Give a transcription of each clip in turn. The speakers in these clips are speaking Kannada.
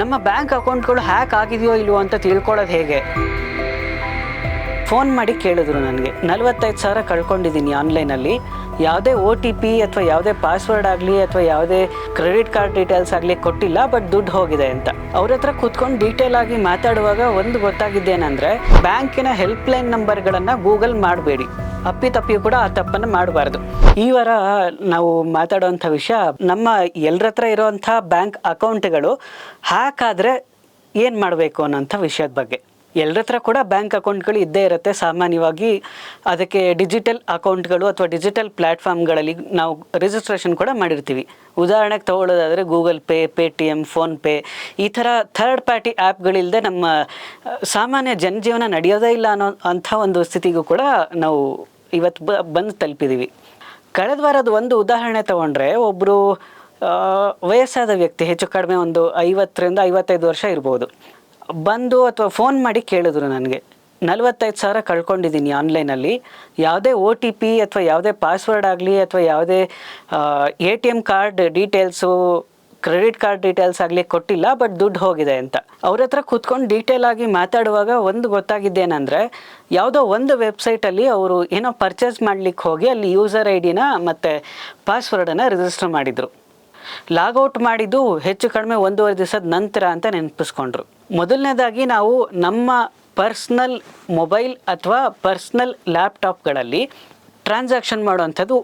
ನಮ್ಮ ಬ್ಯಾಂಕ್ ಅಕೌಂಟ್ಗಳು ಹ್ಯಾಕ್ ಆಗಿದೆಯೋ ಇಲ್ವೋ ಅಂತ ತಿಳ್ಕೊಳ್ಳೋದು ಹೇಗೆ? ಫೋನ್ ಮಾಡಿ ಕೇಳಿದ್ರು ನನಗೆ. ನಲವತ್ತೈದು ಸಾವಿರ ಕಳ್ಕೊಂಡಿದ್ದೀನಿ ಆನ್ಲೈನಲ್ಲಿ. ಯಾವುದೇ ಒ ಟಿ ಪಿ ಅಥವಾ ಯಾವುದೇ ಪಾಸ್ವರ್ಡ್ ಆಗಲಿ ಅಥವಾ ಯಾವುದೇ ಕ್ರೆಡಿಟ್ ಕಾರ್ಡ್ ಡೀಟೇಲ್ಸ್ ಆಗಲಿ ಕೊಟ್ಟಿಲ್ಲ, ಬಟ್ ದುಡ್ಡು ಹೋಗಿದೆ ಅಂತ. ಅವ್ರ ಹತ್ರ ಕೂತ್ಕೊಂಡು ಡೀಟೇಲ್ ಆಗಿ ಮಾತಾಡುವಾಗ ಒಂದು ಗೊತ್ತಾಗಿದ್ದೇನೆಂದರೆ, ಬ್ಯಾಂಕಿನ ಹೆಲ್ಪ್ಲೈನ್ ನಂಬರ್ಗಳನ್ನು ಗೂಗಲ್ ಮಾಡಬೇಡಿ. ಅಪ್ಪಿ ತಪ್ಪಿ ಕೂಡ ಆ ತಪ್ಪನ್ನು ಮಾಡಬಾರ್ದು. ಈ ವಾರ ನಾವು ಮಾತಾಡುವಂಥ ವಿಷಯ ನಮ್ಮ ಎಲ್ಲರತ್ರ ಇರುವಂಥ ಬ್ಯಾಂಕ್ ಅಕೌಂಟ್ಗಳು ಹ್ಯಾಕ್ ಆದರೆ ಏನು ಮಾಡಬೇಕು ಅನ್ನೋಂಥ ವಿಷಯದ ಬಗ್ಗೆ. ಎಲ್ಲರತ್ರ ಕೂಡ ಬ್ಯಾಂಕ್ ಅಕೌಂಟ್ಗಳು ಇದ್ದೇ ಇರುತ್ತೆ. ಸಾಮಾನ್ಯವಾಗಿ ಅದಕ್ಕೆ ಡಿಜಿಟಲ್ ಅಕೌಂಟ್ಗಳು ಅಥವಾ ಡಿಜಿಟಲ್ ಪ್ಲ್ಯಾಟ್ಫಾರ್ಮ್ಗಳಲ್ಲಿ ನಾವು ರಿಜಿಸ್ಟ್ರೇಷನ್ ಕೂಡ ಮಾಡಿರ್ತೀವಿ. ಉದಾಹರಣೆಗೆ ತಗೊಳ್ಳೋದಾದರೆ Google Pay Paytm PhonePe ಈ ಥರ ಥರ್ಡ್ ಪಾರ್ಟಿ ಆ್ಯಪ್ಗಳಿಲ್ಲದೆ ನಮ್ಮ ಸಾಮಾನ್ಯ ಜನಜೀವನ ನಡೆಯೋದೇ ಇಲ್ಲ ಅನ್ನೋ ಅಂಥ ಒಂದು ಸ್ಥಿತಿಗೂ ಕೂಡ ನಾವು ಇವತ್ತು ಬ, ಬಂದು ತಲುಪಿದ್ದೀವಿ ಕಳೆದ ವಾರದ ಒಂದು ಉದಾಹರಣೆ ತಗೊಂಡ್ರೆ ಒಬ್ಬರು ವಯಸ್ಸಾದ ವ್ಯಕ್ತಿ, ಹೆಚ್ಚು ಕಡಿಮೆ ಒಂದು ಐವತ್ತರಿಂದ ಐವತ್ತೈದು ವರ್ಷ ಇರ್ಬೋದು. ಬಂದು ಅಥವಾ ಫೋನ್ ಮಾಡಿ ಕೇಳಿದ್ರು ನನಗೆ, ನಲವತ್ತೈದು ಸಾವಿರ ಕಳ್ಕೊಂಡಿದ್ದೀನಿ ಆನ್ಲೈನಲ್ಲಿ. ಯಾವುದೇ ಒ ಟಿ ಪಿ ಅಥವಾ ಯಾವುದೇ ಪಾಸ್ವರ್ಡ್ ಆಗಲಿ ಅಥವಾ ಯಾವುದೇ A T M card details credit card details ಆಗಲಿ ಕೊಟ್ಟಿಲ್ಲ ಬಟ್ ದುಡ್ಡು ಹೋಗಿದೆ ಅಂತ. ಅವ್ರ ಹತ್ರ ಕೂತ್ಕೊಂಡು ಡೀಟೇಲ್ ಆಗಿ ಮಾತಾಡುವಾಗ ಒಂದು ಗೊತ್ತಾಗಿದ್ದೇನೆಂದರೆ, ಯಾವುದೋ ಒಂದು ವೆಬ್ಸೈಟಲ್ಲಿ ಅವರು ಏನೋ ಪರ್ಚೇಸ್ ಮಾಡ್ಲಿಕ್ಕೆ ಹೋಗಿ ಅಲ್ಲಿ ಯೂಸರ್ ಐ ಡಿನ ಮತ್ತು ಪಾಸ್ವರ್ಡನ್ನು ರಿಜಿಸ್ಟರ್ ಮಾಡಿದರು. ಲಾಗೌಟ್ ಮಾಡಿದ್ದು ಹೆಚ್ಚು ಕಡಿಮೆ ಒಂದೂವರೆ ದಿವಸದ ನಂತರ ಅಂತ ನೆನಪಿಸ್ಕೊಂಡ್ರು. ಮೊದಲನೇದಾಗಿ ನಾವು ನಮ್ಮ ಪರ್ಸ್ನಲ್ ಮೊಬೈಲ್ ಅಥವಾ ಪರ್ಸ್ನಲ್ ಲ್ಯಾಪ್ಟಾಪ್ಗಳಲ್ಲಿ ಟ್ರಾನ್ಸಾಕ್ಷನ್ ಮಾಡುವಂಥದ್ದು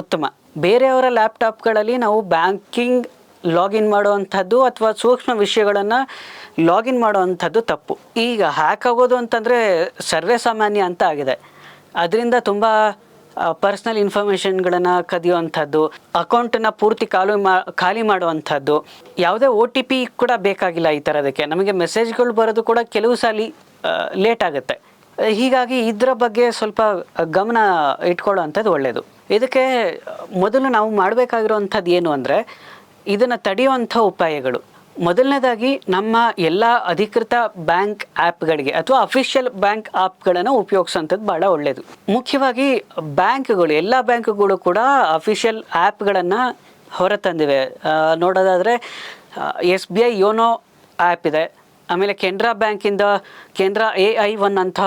ಉತ್ತಮ. ಬೇರೆಯವರ ಲ್ಯಾಪ್ಟಾಪ್ಗಳಲ್ಲಿ ನಾವು ಬ್ಯಾಂಕಿಂಗ್ ಲಾಗಿನ್ ಮಾಡುವಂಥದ್ದು ಅಥವಾ ಸೂಕ್ಷ್ಮ ವಿಷಯಗಳನ್ನು ಲಾಗಿನ್ ಮಾಡುವಂಥದ್ದು ತಪ್ಪು. ಈಗ ಹ್ಯಾಕ್ ಆಗೋದು ಅಂತಂದರೆ ಸರ್ವೇ ಸಾಮಾನ್ಯ ಅಂತ ಆಗಿದೆ. ಅದರಿಂದ ತುಂಬ ಪರ್ಸ್ನಲ್ ಇನ್ಫಾರ್ಮೇಷನ್ಗಳನ್ನು ಕದಿಯುವಂಥದ್ದು ಅಕೌಂಟನ್ನು ಪೂರ್ತಿ ಖಾಲಿ ಮಾ, ಖಾಲಿ ಮಾಡುವಂಥದ್ದು, ಯಾವುದೇ ಒ ಟಿ ಪಿ ಕೂಡ ಬೇಕಾಗಿಲ್ಲ ಈ ಥರದಕ್ಕೆ ನಮಗೆ ಮೆಸೇಜ್ಗಳು ಬರೋದು ಕೂಡ ಕೆಲವು ಸಲ ಲೇಟ್ ಆಗುತ್ತೆ. ಹೀಗಾಗಿ ಇದರ ಬಗ್ಗೆ ಸ್ವಲ್ಪ ಗಮನ ಇಟ್ಕೊಳ್ಳುವಂಥದ್ದು ಒಳ್ಳೆಯದು ಇದಕ್ಕೆ, ಮೊದಲು ನಾವು ಮಾಡಬೇಕಾಗಿರುವಂಥದ್ದು ಏನು ಅಂದರೆ ಇದನ್ನು ತಡೆಯುವಂಥ ಉಪಾಯಗಳು. ಮೊದಲನೇದಾಗಿ ನಮ್ಮ ಎಲ್ಲ ಅಧಿಕೃತ ಬ್ಯಾಂಕ್ ಆ್ಯಪ್ಗಳಿಗೆ ಅಥವಾ ಅಫಿಷಿಯಲ್ ಬ್ಯಾಂಕ್ ಆ್ಯಪ್ಗಳನ್ನು ಉಪಯೋಗಿಸೋಂಥದ್ದು ಭಾಳ ಒಳ್ಳೆಯದು ಮುಖ್ಯವಾಗಿ ಬ್ಯಾಂಕ್ಗಳು, ಎಲ್ಲ ಬ್ಯಾಂಕ್ಗಳು ಕೂಡ ಅಫಿಷಿಯಲ್ ಆ್ಯಪ್ಗಳನ್ನು ಹೊರತಂದಿವೆ. ನೋಡೋದಾದರೆ S B I YONO app ಇದೆ. ಆಮೇಲೆ ಕೆನರಾ ಬ್ಯಾಂಕಿಂದ, ಕೆನರಾ ಎ ಐ ಒನ್ ಅಂತ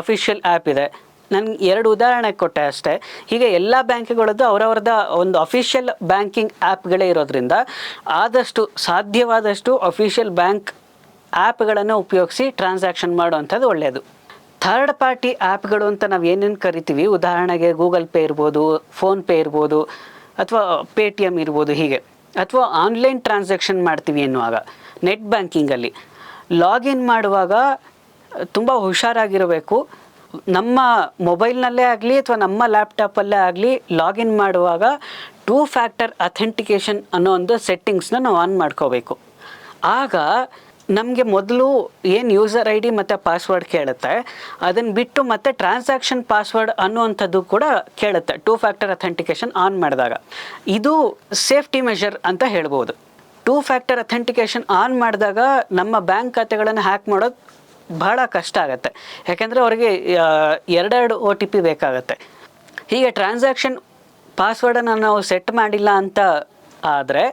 ಅಫಿಷಿಯಲ್ ಆ್ಯಪ್ ಇದೆ. ನಾನು ಎರಡು ಉದಾಹರಣೆ ಕೊಟ್ಟೆ ಅಷ್ಟೇ. ಹೀಗೆ ಎಲ್ಲ ಬ್ಯಾಂಕ್ಗಳದ್ದು ಅವರವ್ರದ ಒಂದು ಅಫಿಷಿಯಲ್ ಬ್ಯಾಂಕಿಂಗ್ ಆ್ಯಪ್ಗಳೇ ಇರೋದ್ರಿಂದ ಆದಷ್ಟು ಸಾಧ್ಯವಾದಷ್ಟು ಅಫಿಷಿಯಲ್ ಬ್ಯಾಂಕ್ ಆ್ಯಪ್ಗಳನ್ನು ಉಪಯೋಗಿಸಿ ಟ್ರಾನ್ಸಾಕ್ಷನ್ ಮಾಡುವಂಥದ್ದು ಒಳ್ಳೆಯದು ಥರ್ಡ್ ಪಾರ್ಟಿ ಆ್ಯಪ್ಗಳು ಅಂತ ನಾವು ಏನೇನು ಕರಿತೀವಿ? ಉದಾಹರಣೆಗೆ ಗೂಗಲ್ ಪೇ ಇರ್ಬೋದು ಫೋನ್ಪೇ ಇರ್ಬೋದು, ಅಥವಾ ಪೇ ಟಿ ಎಂ ಇರ್ಬೋದು ಹೀಗೆ. ಅಥವಾ ಆನ್ಲೈನ್ ಟ್ರಾನ್ಸಾಕ್ಷನ್ ಮಾಡ್ತೀವಿ ಎನ್ನುವಾಗ. ನೆಟ್ ಬ್ಯಾಂಕಿಂಗಲ್ಲಿ ಲಾಗಿನ್ ಮಾಡುವಾಗ ತುಂಬ ಹುಷಾರಾಗಿರಬೇಕು. ನಮ್ಮ ಮೊಬೈಲ್ನಲ್ಲೇ ಆಗಲಿ ಅಥವಾ ನಮ್ಮ ಲ್ಯಾಪ್ಟಾಪಲ್ಲೇ ಆಗಲಿ ಲಾಗಿನ್ ಮಾಡುವಾಗ ಟೂ ಫ್ಯಾಕ್ಟರ್ ಅಥೆಂಟಿಕೇಷನ್ ಅನ್ನೋ ಒಂದು ಸೆಟ್ಟಿಂಗ್ಸ್ನ ನಾವು ಆನ್ ಮಾಡ್ಕೋಬೇಕು. ಆಗ ನಮಗೆ ಮೊದಲು ಏನು ಯೂಸರ್ ಐ ಡಿ ಮತ್ತು ಪಾಸ್ವರ್ಡ್ ಕೇಳುತ್ತೆ ಅದನ್ನು ಬಿಟ್ಟು ಮತ್ತೆ ಟ್ರಾನ್ಸಾಕ್ಷನ್ ಪಾಸ್ವರ್ಡ್ ಅನ್ನುವಂಥದ್ದು ಕೂಡ ಕೇಳುತ್ತೆ, ಟೂ ಫ್ಯಾಕ್ಟರ್ ಅಥೆಂಟಿಕೇಷನ್ ಆನ್ ಮಾಡಿದಾಗ. ಇದು ಸೇಫ್ಟಿ ಮೆಷರ್ ಅಂತ ಹೇಳ್ಬೋದು. ಟೂ ಫ್ಯಾಕ್ಟರ್ ಅಥೆಂಟಿಕೇಷನ್ ಆನ್ ಮಾಡಿದಾಗ ನಮ್ಮ ಬ್ಯಾಂಕ್ ಖಾತೆಗಳನ್ನು ಹ್ಯಾಕ್ ಮಾಡೋದು ಬಹಳ ಕಷ್ಟ ಆಗುತ್ತೆ. ಯಾಕೆಂದರೆ ಅವರಿಗೆ ಎರಡೆರಡು ಒ ಟಿ ಪಿ ಬೇಕಾಗತ್ತೆ. ಹೀಗೆ ಟ್ರಾನ್ಸಾಕ್ಷನ್ ಪಾಸ್ವರ್ಡನ್ನು ನಾವು ಸೆಟ್ ಮಾಡಿಲ್ಲ ಅಂತ ಆದರೆ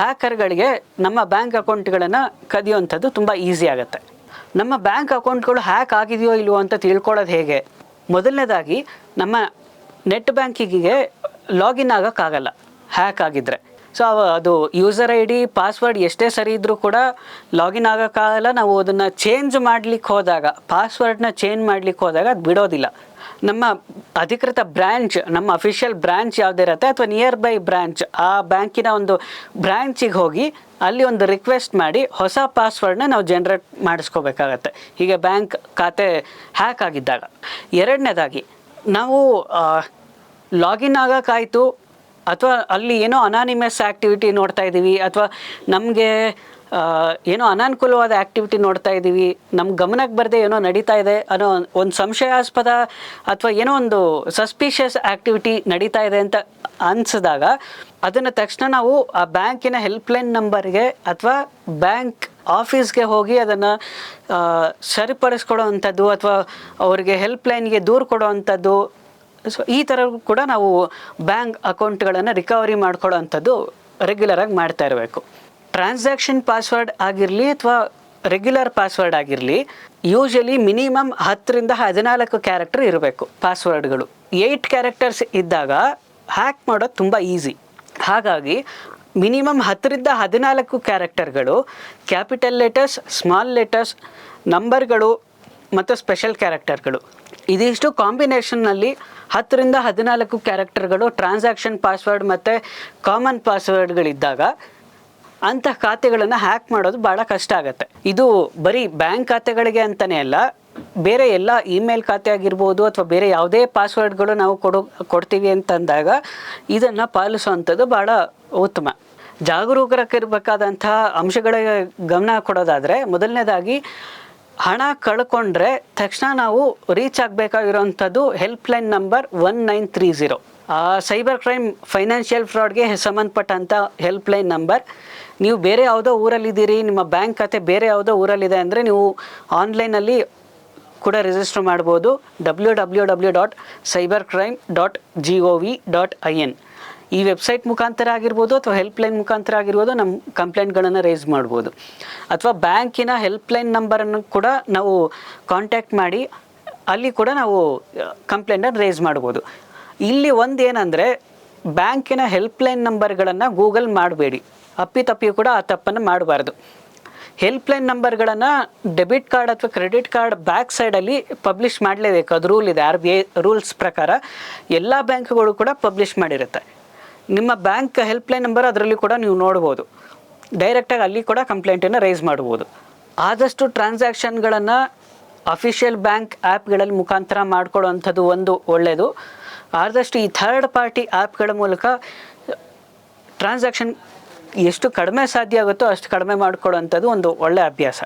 ಹ್ಯಾಕರ್ಗಳಿಗೆ ನಮ್ಮ ಬ್ಯಾಂಕ್ ಅಕೌಂಟ್ಗಳನ್ನು ಕದಿಯುವಂಥದ್ದು ತುಂಬ ಈಸಿ ಆಗುತ್ತೆ. ನಮ್ಮ ಬ್ಯಾಂಕ್ ಅಕೌಂಟ್ಗಳು ಹ್ಯಾಕ್ ಆಗಿದೆಯೋ ಇಲ್ವೋ ಅಂತ ತಿಳ್ಕೊಳ್ಳೋದು ಹೇಗೆ? ಮೊದಲನೇದಾಗಿ ನಮ್ಮ ನೆಟ್ ಬ್ಯಾಂಕಿಂಗಿಗೆ ಲಾಗಿನ್ ಆಗೋಕ್ಕಾಗಲ್ಲ. ಹ್ಯಾಕ್ ಆಗಿದ್ದರೆ ಸೊ ಅದು ಯೂಸರ್ ಐ ಡಿ ಪಾಸ್ವರ್ಡ್ ಎಷ್ಟೇ ಸರಿ ಇದ್ದರೂ ಕೂಡ ಲಾಗಿನ್ ಆಗೋಕ್ಕಾಗಲ್ಲ ನಾವು ಅದನ್ನು ಚೇಂಜ್ ಮಾಡಲಿಕ್ಕೆ ಹೋದಾಗ ಪಾಸ್ವರ್ಡ್ನ ಚೇಂಜ್ ಮಾಡಲಿಕ್ಕೆ ಹೋದಾಗ ಅದು ಬಿಡೋದಿಲ್ಲ. ನಮ್ಮ ಅಧಿಕೃತ ಬ್ರ್ಯಾಂಚ್ ನಮ್ಮ ಅಫಿಷಿಯಲ್ ಬ್ರ್ಯಾಂಚ್ ಯಾವುದಿರುತ್ತೆ ಅಥವಾ ನಿಯರ್ ಬೈ ಬ್ರ್ಯಾಂಚ್ ಆ ಬ್ಯಾಂಕಿನ ಒಂದು ಬ್ರ್ಯಾಂಚಿಗೆ ಹೋಗಿ ಅಲ್ಲಿ ಒಂದು ರಿಕ್ವೆಸ್ಟ್ ಮಾಡಿ ಹೊಸ ಪಾಸ್ವರ್ಡ್ನ ನಾವು ಜನ್ರೇಟ್ ಮಾಡಿಸ್ಕೋಬೇಕಾಗತ್ತೆ. ಹೀಗೆ ಬ್ಯಾಂಕ್ ಖಾತೆ ಹ್ಯಾಕ್ ಆಗಿದ್ದಾಗ. ಎರಡನೇದಾಗಿ, ನಾವು ಲಾಗಿನ್ ಆಗೋಕ್ಕಾಯ್ತು ಅಥವಾ ಅಲ್ಲಿ ಏನೋ ಅನಾನಿಮಸ್ ಆ್ಯಕ್ಟಿವಿಟಿ ನೋಡ್ತಾ ಇದ್ದೀವಿ ಅಥವಾ ನಮಗೆ ಏನೋ ಅನಾನುಕೂಲವಾದ ಆ್ಯಕ್ಟಿವಿಟಿ ನೋಡ್ತಾ ಇದ್ದೀವಿ ನಮ್ಮ ಗಮನಕ್ಕೆ ಬರದೆ ಏನೋ ನಡೀತಾ ಇದೆ ಅನ್ನೋ ಒಂದು ಸಂಶಯಾಸ್ಪದ ಅಥವಾ ಏನೋ ಒಂದು ಸಸ್ಪಿಷಿಯಸ್ ಆ್ಯಕ್ಟಿವಿಟಿ ನಡೀತಾ ಇದೆ ಅಂತ ಅನಿಸಿದಾಗ, ಅದನ್ನು ತಕ್ಷಣ ನಾವು ಆ ಬ್ಯಾಂಕಿನ ಹೆಲ್ಪ್ಲೈನ್ ನಂಬರ್ಗೆ ಅಥವಾ ಬ್ಯಾಂಕ್ ಆಫೀಸ್ಗೆ ಹೋಗಿ ಅದನ್ನು ಸರಿಪಡಿಸ್ಕೊಡೋ ಅಂಥದ್ದು ಅಥವಾ ಅವರಿಗೆ ಹೆಲ್ಪ್ಲೈನ್ಗೆ ದೂರು ಕೊಡೋ ಅಂಥದ್ದು ಸೊ ಈ ಥರ ಕೂಡ ನಾವು ಬ್ಯಾಂಕ್ ಅಕೌಂಟ್ಗಳನ್ನು ರಿಕವರಿ ಮಾಡ್ಕೊಳ್ಳೋ ಅಂಥದ್ದು ರೆಗ್ಯುಲರಾಗಿ ಮಾಡ್ತಾ ಇರಬೇಕು. ಟ್ರಾನ್ಸಾಕ್ಷನ್ ಪಾಸ್ವರ್ಡ್ ಆಗಿರಲಿ ಅಥವಾ ರೆಗ್ಯುಲರ್ ಪಾಸ್ವರ್ಡ್ ಆಗಿರಲಿ ಯೂಶಲಿ ಮಿನಿಮಮ್ ಹತ್ತರಿಂದ ಹದಿನಾಲ್ಕು ಕ್ಯಾರೆಕ್ಟರ್ ಇರಬೇಕು ಪಾಸ್ವರ್ಡ್ಗಳು ಏಯ್ಟ್ ಕ್ಯಾರೆಕ್ಟರ್ಸ್ ಇದ್ದಾಗ ಹ್ಯಾಕ್ ಮಾಡೋದು ತುಂಬ ಈಸಿ ಹಾಗಾಗಿ ಮಿನಿಮಮ್ ಹತ್ತರಿಂದ ಹದಿನಾಲ್ಕು ಕ್ಯಾರೆಕ್ಟರ್ಗಳು ಕ್ಯಾಪಿಟಲ್ ಲೆಟರ್ಸ್ ಸ್ಮಾಲ್ ಲೆಟರ್ಸ್ ನಂಬರ್ಗಳು ಮತ್ತು ಸ್ಪೆಷಲ್ ಕ್ಯಾರೆಕ್ಟರ್ಗಳು ಇದಿಷ್ಟು ಕಾಂಬಿನೇಷನ್ನಲ್ಲಿ ಹತ್ತರಿಂದ ಹದಿನಾಲ್ಕು ಕ್ಯಾರೆಕ್ಟರ್ಗಳು ಟ್ರಾನ್ಸಾಕ್ಷನ್ ಪಾಸ್ವರ್ಡ್ ಮತ್ತು ಕಾಮನ್ ಪಾಸ್ವರ್ಡ್ಗಳಿದ್ದಾಗ ಅಂತಹ ಖಾತೆಗಳನ್ನು ಹ್ಯಾಕ್ ಮಾಡೋದು ಭಾಳ ಕಷ್ಟ ಆಗುತ್ತೆ. ಇದು ಬರೀ ಬ್ಯಾಂಕ್ ಖಾತೆಗಳಿಗೆ ಅಂತಲೇ ಅಲ್ಲ, ಬೇರೆ ಎಲ್ಲ ಇಮೇಲ್ ಖಾತೆ ಆಗಿರ್ಬೋದು ಅಥವಾ ಬೇರೆ ಯಾವುದೇ ಪಾಸ್ವರ್ಡ್ಗಳು ನಾವು ಕೊಡು, ಕೊಡ್ತೀವಿ ಅಂತಂದಾಗ ಇದನ್ನು ಪಾಲಿಸುವಂಥದ್ದು ಭಾಳ ಉತ್ತಮ. ಜಾಗರೂಕರಕ್ಕಿರಬೇಕಾದಂತಹ ಅಂಶಗಳಿಗೆ ಗಮನ ಕೊಡೋದಾದರೆ, ಮೊದಲನೇದಾಗಿ ಹಣ ಕಳ್ಕೊಂಡ್ರೆ ತಕ್ಷಣ ನಾವು reach ಆಗಬೇಕಾಗಿರೋವಂಥದ್ದು helpline number one nine three zero cyber crime financial ಫ್ರಾಡ್ಗೆ ಸಂಬಂಧಪಟ್ಟಂಥ ಹೆಲ್ಪ್ಲೈನ್ ನಂಬರ್ ನೀವು ಬೇರೆ ಯಾವುದೋ ಊರಲ್ಲಿದ್ದೀರಿ, ನಿಮ್ಮ ಬ್ಯಾಂಕ್ ಖಾತೆ ಬೇರೆ ಯಾವುದೋ ಊರಲ್ಲಿದೆ ಅಂದರೆ ನೀವು ಆನ್ಲೈನಲ್ಲಿ ಕೂಡ ರಿಜಿಸ್ಟರ್ ಮಾಡ್ಬೋದು. W W W dot cyber crime dot G O V dot I N ಈ ವೆಬ್ಸೈಟ್ ಮುಖಾಂತರ ಆಗಿರ್ಬೋದು ಅಥವಾ ಹೆಲ್ಪ್ಲೈನ್ ಮುಖಾಂತರ ಆಗಿರ್ಬೋದು ನಮ್ಮ ಕಂಪ್ಲೇಂಟ್ಗಳನ್ನು ರೇಸ್ ಮಾಡ್ಬೋದು. ಅಥವಾ ಬ್ಯಾಂಕಿನ ಹೆಲ್ಪ್ಲೈನ್ ನಂಬರನ್ನು ಕೂಡ ನಾವು ಕಾಂಟ್ಯಾಕ್ಟ್ ಮಾಡಿ, ಅಲ್ಲಿ ಕೂಡ ನಾವು ಕಂಪ್ಲೇಂಟನ್ನು ರೈಸ್ ಮಾಡ್ಬೋದು. ಇಲ್ಲಿ ಒಂದು ಏನಂದರೆ, ಬ್ಯಾಂಕಿನ ಹೆಲ್ಪ್ಲೈನ್ ನಂಬರ್ಗಳನ್ನು ಗೂಗಲ್ ಮಾಡಬೇಡಿ. ಅಪ್ಪಿತಪ್ಪಿ ಕೂಡ ಆ ತಪ್ಪನ್ನು ಮಾಡಬಾರ್ದು. ಹೆಲ್ಪ್ಲೈನ್ ನಂಬರ್ಗಳನ್ನು ಡೆಬಿಟ್ ಕಾರ್ಡ್ ಅಥವಾ ಕ್ರೆಡಿಟ್ ಕಾರ್ಡ್ ಬ್ಯಾಕ್ ಸೈಡಲ್ಲಿ ಪಬ್ಲಿಷ್ ಮಾಡಲೇಬೇಕು. ಅದು ರೂಲ್ ಇದೆ ಆರ್ ಬಿ ಐ ರೂಲ್ಸ್ ಪ್ರಕಾರ. ಎಲ್ಲ ಬ್ಯಾಂಕ್ಗಳು ಕೂಡ ಪಬ್ಲಿಷ್ ಮಾಡಿರುತ್ತೆ. ನಿಮ್ಮ ಬ್ಯಾಂಕ್ ಹೆಲ್ಪ್ಲೈನ್ ನಂಬರ್ ಅದರಲ್ಲಿ ಕೂಡ ನೀವು ನೋಡ್ಬೋದು. ಡೈರೆಕ್ಟಾಗಿ ಅಲ್ಲಿ ಕೂಡ ಕಂಪ್ಲೇಂಟನ್ನು ರೈಸ್ ಮಾಡ್ಬೋದು. ಆದಷ್ಟು ಟ್ರಾನ್ಸಾಕ್ಷನ್ಗಳನ್ನು ಅಫಿಷಿಯಲ್ ಬ್ಯಾಂಕ್ ಆ್ಯಪ್ಗಳಲ್ಲಿ ಮುಖಾಂತರ ಮಾಡ್ಕೊಳ್ಳೋವಂಥದ್ದು ಒಂದು ಒಳ್ಳೆಯದು ಆದಷ್ಟು ಈ ಥರ್ಡ್ ಪಾರ್ಟಿ ಆ್ಯಪ್ಗಳ ಮೂಲಕ ಟ್ರಾನ್ಸಾಕ್ಷನ್ ಎಷ್ಟು ಕಡಿಮೆ ಸಾಧ್ಯ ಆಗುತ್ತೋ ಅಷ್ಟು ಕಡಿಮೆ ಮಾಡ್ಕೊಳ್ಳೋವಂಥದ್ದು ಒಂದು ಒಳ್ಳೆಯ ಅಭ್ಯಾಸ.